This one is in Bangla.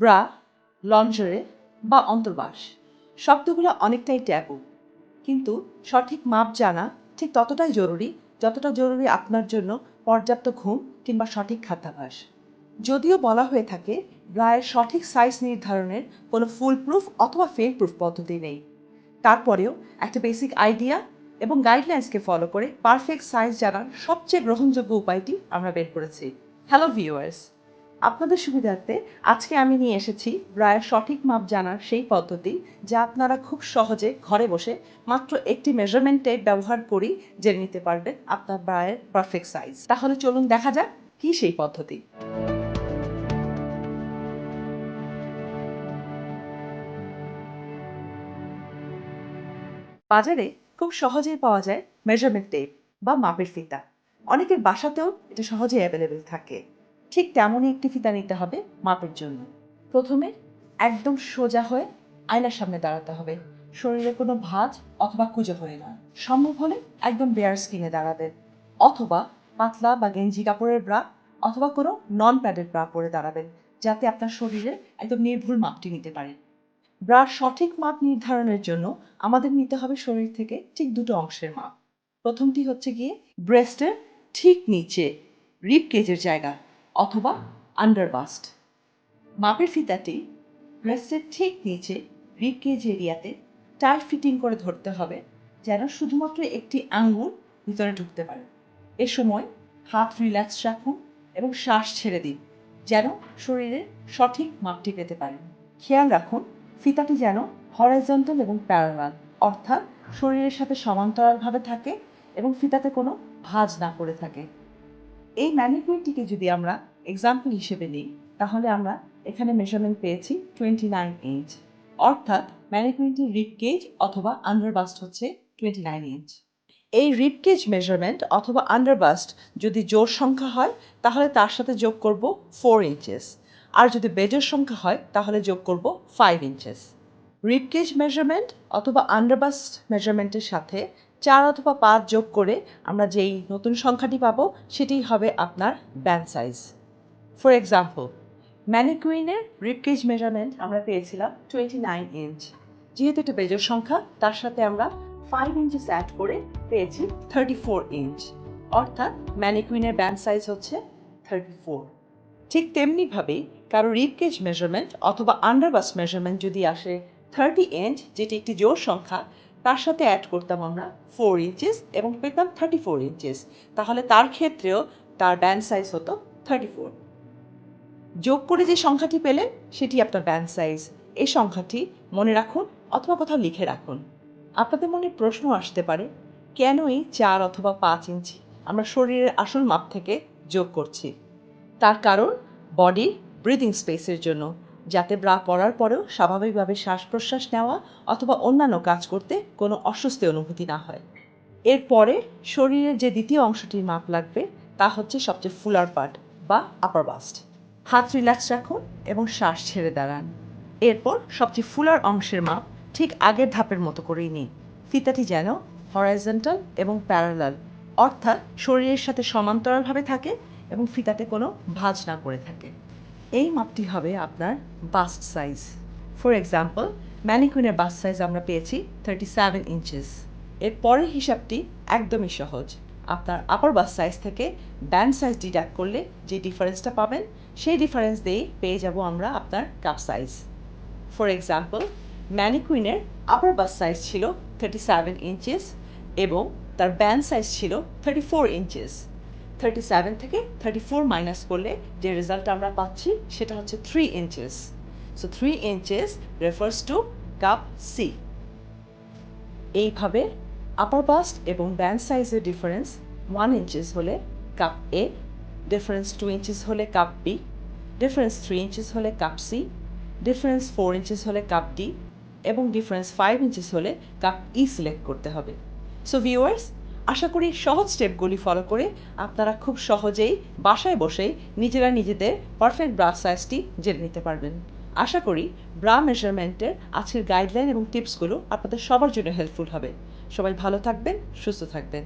ব্রা, লঞ্জরে বা অন্তর্বাস, শব্দগুলো অনেকটাই ট্যাবু। কিন্তু সঠিক মাপ জানা ঠিক ততটাই জরুরি, যতটা জরুরি আপনার জন্য পর্যাপ্ত ঘুম কিংবা সঠিক খাদ্যাভ্যাস। যদিও বলা হয়ে থাকে, ব্রায়ের সঠিক সাইজ নির্ধারণের কোনো ফুল প্রুফ অথবা ফেল প্রুফ পদ্ধতি নেই। তারপরেও একটা বেসিক আইডিয়া এবং গাইডলাইন্সকে ফলো করে পারফেক্ট সাইজ জানার সবচেয়ে গ্রহণযোগ্য উপায়টি আমরা বের করেছি। হ্যালো ভিউয়ার্স আপনাদের সুবিধার্থে আজকে আমি নিয়ে এসেছি ব্রায়ের সঠিক মাপ জানার সেই পদ্ধতি যা আপনারা খুব সহজে ঘরে বসে মাত্র একটি মেজারমেন্ট ব্যবহার করেই জেনে নিতে পারবেন আপনার ব্রায়ের পারফেক্ট সাইজ তাহলে চলুন দেখা যাক কি সেই পদ্ধতি। বাজারে খুব সহজেই পাওয়া যায় মেজারমেন্ট টেপ বা মাপের ফিতা অনেকের বাসাতেও এটা সহজেই অ্যাভেলেবেল থাকে। ঠিক তেমনই একটি ফিতা নিতে হবে মাপের জন্য। প্রথমে একদম সোজা হয়ে আয়নার সামনে দাঁড়াতে হবে। শরীরে কোনো ভাঁজ অথবা কুজো হয়ে না। সম্ভব হলে একদম বেয়ার স্কিনে দাঁড়াবেন অথবা পাতলা বা গেঞ্জি কাপড়ের ব্রা অথবা কোনো নন প্যাডেড ব্রা পরে দাঁড়াবেন, যাতে আপনার শরীরের একদম নির্ভুল মাপটি নিতে পারেন। ব্রার সঠিক মাপ নির্ধারণের জন্য আমাদের নিতে হবে শরীর থেকে ঠিক দুটো অংশের মাপ। প্রথমটি হচ্ছে গিয়ে ব্রেস্টের ঠিক নিচে রিপ কেজের জায়গা। অথবা আন্ডারবাস্ট মাপের ফিতাটি ব্রেস্টের ঠিক নিচে রিকেজ এরিয়াতে টাইট ফিটিং করে ধরতে হবে যেন শুধুমাত্র একটি আঙ্গুল ভিতরে ঢুকতে পারে। এ সময় হাত রিল্যাক্স রাখুন এবং শ্বাস ছেড়ে দিন যেন শরীরের সঠিক মাপটি পেতে পারেন। খেয়াল রাখুন ফিতাটি যেন হরাইজন্টাল এবং প্যারালাল অর্থাৎ শরীরের সাথে সমান্তরালভাবে থাকে এবং ফিতাতে কোনো ভাঁজ না করে থাকে। এই ম্যানিকুইনটিকে যদি আমরা এক্সাম্পল হিসেবে নিই, তাহলে আমরা এখানে মেজারমেন্ট পেয়েছি টোয়েন্টি নাইন ইঞ্চ অর্থাৎ ম্যানিকুইনটির রিপ গেজ অথবা আন্ডারবাস্ট হচ্ছে টোয়েন্টি নাইন ইঞ্চ এই রিপ গেজ মেজারমেন্ট অথবা আন্ডারবাস্ট যদি জোর সংখ্যা হয়, তাহলে তার সাথে যোগ করব ফোর ইঞ্চেস আর যদি বেজোর সংখ্যা হয়, তাহলে যোগ করব ফাইভ ইঞ্চেস রিপকেজ মেজারমেন্ট অথবা আন্ডারবাস্ট মেজারমেন্টের সাথে চার অথবা পাঁচ যোগ করে আমরা যেই নতুন সংখ্যাটি পাবো, সেটি হবে আপনার ব্যান্ড সাইজ ফর এক্সাম্পল ম্যানিকুইনের রিপকেজ মেজারমেন্ট আমরা পেয়েছিলাম টোয়েন্টি নাইন ইঞ্চ যেহেতু এটা বেজোর সংখ্যা, তার সাথে আমরা ফাইভ ইঞ্চেস অ্যাড করে পেয়েছি থার্টি ফোর ইঞ্চ অর্থাৎ ম্যানিকুইনের ব্যান্ড সাইজ হচ্ছে থার্টি ফোর ঠিক তেমনিভাবেই কারও রিপকেজ মেজারমেন্ট অথবা আন্ডারবাস্ট মেজারমেন্ট যদি আসে থার্টি ইঞ্চ যেটি একটি জোর সংখ্যা তার সাথে অ্যাড করতাম আমরা ফোর ইঞ্চেস এবং পেতাম থার্টি ফোর ইঞ্চেস তাহলে তার ক্ষেত্রেও তার ব্যান্ড সাইজ হতো থার্টি ফোর যোগ করে যে সংখ্যাটি পেলেন সেটি আপনার ব্যান্ড সাইজ এই সংখ্যাটি মনে রাখুন অথবা কোথাও লিখে রাখুন। আপনাদের মনে প্রশ্ন আসতে পারে, কেন এই চার অথবা পাঁচ ইঞ্চি আমরা শরীরের আসল মাপ থেকে যোগ করছি? তার কারণ বডি ব্রিদিং স্পেসের জন্য। যাতে ব্রা পরার পরেও স্বাভাবিকভাবে শ্বাস প্রশ্বাস নেওয়া অথবা অন্যান্য কাজ করতে কোনো অস্বস্তি অনুভূতি না হয়। এরপরে শরীরের যে দ্বিতীয় অংশটির মাপ লাগবে, তা হচ্ছে সবচেয়ে ফুলার পার্ট বা আপার বাস্ট হাত রিল্যাক্স রাখুন এবং শ্বাস ছেড়ে দাঁড়ান। এরপর সবচেয়ে ফুলার অংশের মাপ ঠিক আগের ধাপের মতো করেই নিন। ফিতাটি যেন হরাইজেন্টাল এবং প্যারালাল অর্থাৎ শরীরের সাথে সমান্তরালভাবে থাকে এবং ফিতাতে কোনো ভাঁজ না করে থাকে। এই মাপটি হবে আপনার বাস্ট সাইজ ফর এক্সাম্পল ম্যানিকুইনের বাস্ট সাইজ আমরা পেয়েছি থার্টি সেভেন ইঞ্চেস এর পরের হিসাবটি একদমই সহজ। আপনার আপার বাস সাইজ থেকে ব্যান্ড সাইজ ডিডাক্ট করলে যে ডিফারেন্সটা পাবেন, সেই ডিফারেন্স দিয়েই পেয়ে যাব আমরা আপনার কাপ সাইজ ফর এক্সাম্পল ম্যানিকুইনের আপার বাস সাইজ ছিল থার্টি সেভেন ইঞ্চেস এবং তার ব্যান্ড সাইজ ছিল thirty four inches thirty seven থেকে থার্টি ফোর মাইনাস করলে যে রেজাল্ট আমরা পাচ্ছি সেটা হচ্ছে three inches so three inches refers to cup C এইভাবে আপার বাস্ট এবং ব্যান্ড সাইজের ডিফারেন্স ওয়ান ইঞ্চেস হলে cup A difference two inches হলে cup B difference three inches হলে cup C difference four inches হলে কাপ ডি এবং ডিফারেন্স ফাইভ ইঞ্চেস হলে কাপ ই সিলেক্ট করতে হবে। সো ভিউয়ার্স আশা করি সহজ স্টেপগুলি ফলো করে আপনারা খুব সহজেই বাসায় বসেই নিজেরা নিজেদের পারফেক্ট ব্রা সাইজটি জেনে নিতে পারবেন। আশা করি ব্রা মেজারমেন্টের আজকের গাইডলাইন এবং টিপসগুলো আপনাদের সবার জন্য হেল্পফুল হবে। সবাই ভালো থাকবেন, সুস্থ থাকবেন।